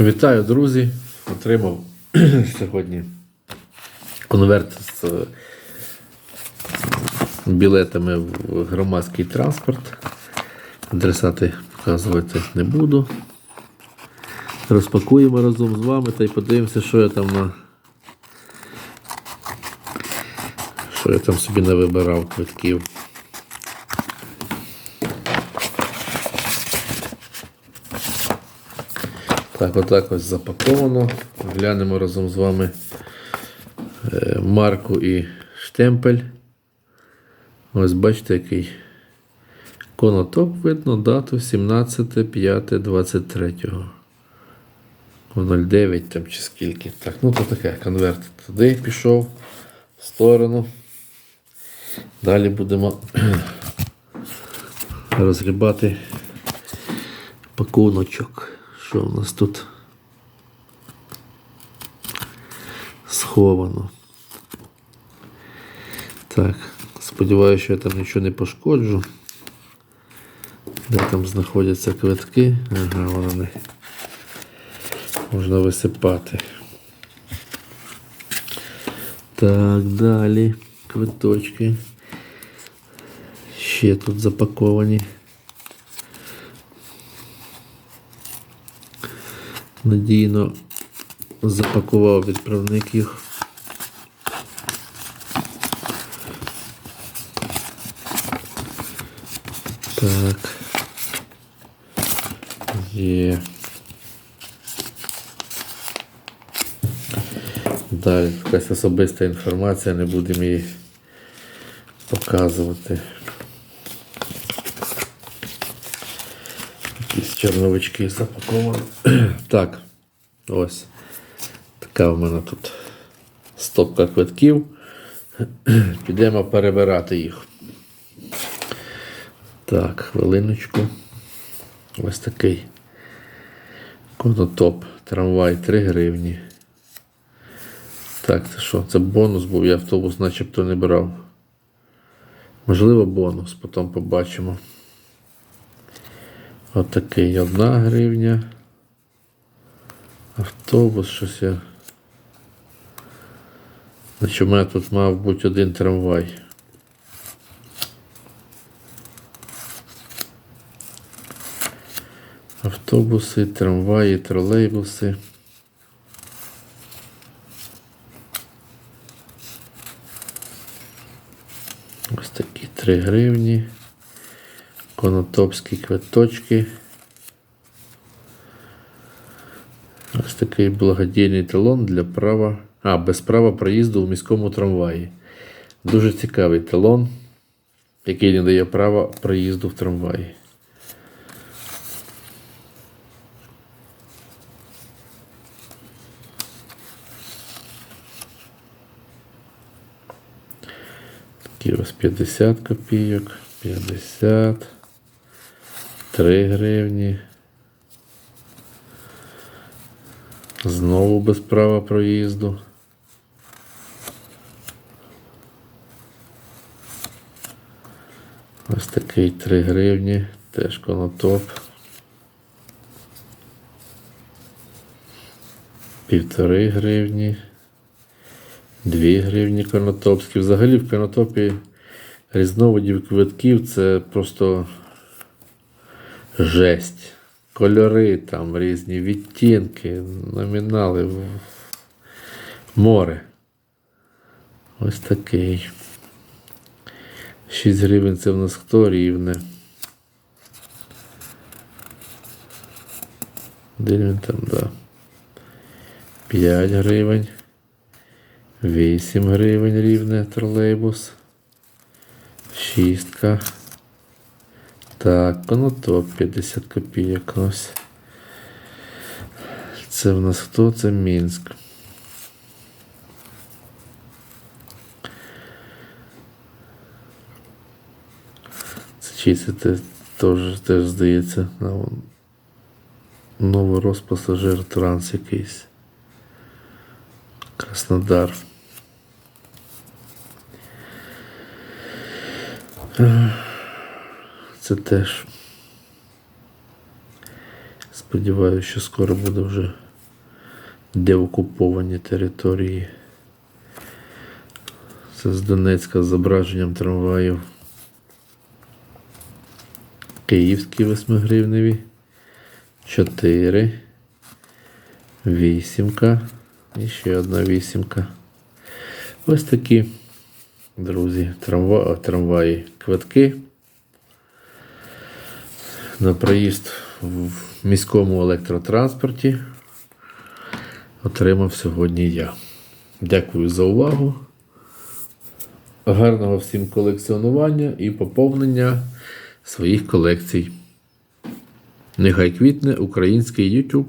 Вітаю, друзі! Отримав сьогодні конверт з білетами в громадський транспорт. Адресати показувати не буду. Розпакуємо разом з вами та й подивимося, що я там на. Що я там собі не вибирав квитків. Так, отак ось запаковано. Глянемо разом з вами е, марку і штемпель. Ось бачите, який конотоп видно, дату 17.5.23. 09 там чи скільки. Так, ну то таке конверт туди пішов в сторону. Далі будемо розгрібати пакуночок. Що у нас тут сховано? Так, сподіваюся, що я там нічого не пошкоджу. Де там знаходяться квитки? Ага, вони можна висипати. Так, далі квиточки. Ще тут запаковані. Надійно запакував відправник їх. Так. Є. Далі якась особиста інформація, не будемо її показувати. Якісь чорновички запаковані. Так, ось. Така у мене тут стопка квитків. Підемо перебирати їх. Так, хвилиночку. Ось такий конотоп. Трамвай 3 гривні. Так, це що? Це бонус був, я автобус начебто не брав. Можливо, бонус, потім побачимо. Отакий одна гривня. Автобус, щось я. Значить, у мене тут мав бути один трамвай. Автобуси, трамваї, тролейбуси. Ось такі 3 гривні. Конотопські квиточки. Ось такий благодійний талон для права. А, без права проїзду у міському трамваї. Дуже цікавий талон, який не дає права проїзду в трамваї. Такі ось 50 копійок, 50, 3 гривні. Знову без права проїзду. Ось такий 3 гривні, теж конотоп. Півтори гривні. 2 гривні конотопські. Взагалі в конотопі різновидів квитків це просто жесть. Кольори там різні, відтінки, номінали. Море. Ось такий. 6 гривень це в нас хто рівне. Де він там, да. 5 гривень. 8 гривень рівне тролейбус. Шістка. Так, конотоп 50 копійок ось. Це в нас хто? Це Мінськ. Це чий теж, теж здається. на вон- Новорозпасажир транс якийсь. Краснодар. Це теж. Сподіваюся, що скоро буде вже деокуповані території. Це з Донецька з зображенням трамваїв. Київські восьмигривневі. 4. Вісімка. І ще одна вісімка. Ось такі, друзі, трамва... трамваї квитки. На проїзд в міському електротранспорті отримав сьогодні я. Дякую за увагу. Гарного всім колекціонування і поповнення своїх колекцій. Нехай квітне український YouTube.